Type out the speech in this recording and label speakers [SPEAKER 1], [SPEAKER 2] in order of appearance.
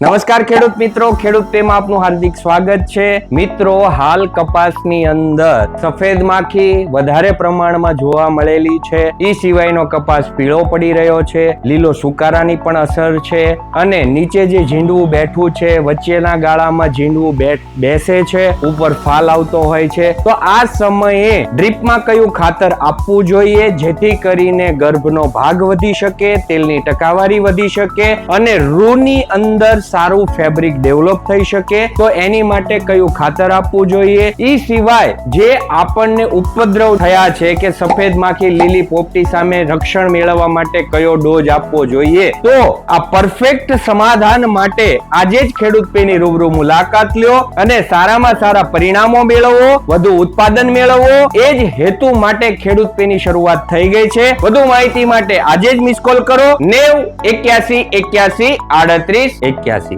[SPEAKER 1] નમસ્કાર ખેડૂત મિત્રો, ખેડૂત તેમાં આપનું હાર્દિક સ્વાગત છે. મિત્રો, હાલ કપાસની અંદર સફેદ માખી વધારે પ્રમાણમાં જોવા મળેલી છે. એ સિવાયનો કપાસ પીળો પડી રહ્યો છે. લીલો સુકારાની પણ અસર છે અને નીચે જે ઝીંડવું બેઠું છે, વચ્ચેના ગાળામાં ઝીંડવું બેસે છે, ઉપર ફાલ આવતો હોય છે. તો આ સમયે ડ્રીપમાં કયું ખાતર આપવું જોઈએ? જેથી કરીને ગર્ભનો ભાગ વધી શકે, તેલની ટકાવારી વધી શકે અને રૂની અંદર સારું ફેબ્રિક ડેવલપ થઈ શકે, તો એની માટે કયું ખાતર આપવું જોઈએ? એ સિવાય જે આપણને ઉપદ્રવ થયા છે કે સફેદ માખી લીલી પોપટી સામે રક્ષણ મેળવવા માટે કયો ડોઝ આપવો જોઈએ, તો આ પરફેક્ટ સમાધાન માટે આજે જ ખેડૂત પેની રૂબરૂ મુલાકાત લ્યો અને સારામાં સારા પરિણામો મેળવો, વધુ ઉત્પાદન મેળવો. એ જ હેતુ માટે ખેડૂત પેની શરૂઆત થઈ ગઈ છે. વધુ માહિતી માટે આજે જ મિસ કોલ કરો. નેવ એક્યાસી એક્યાસી આડત્રીસ એક્યાસી. así.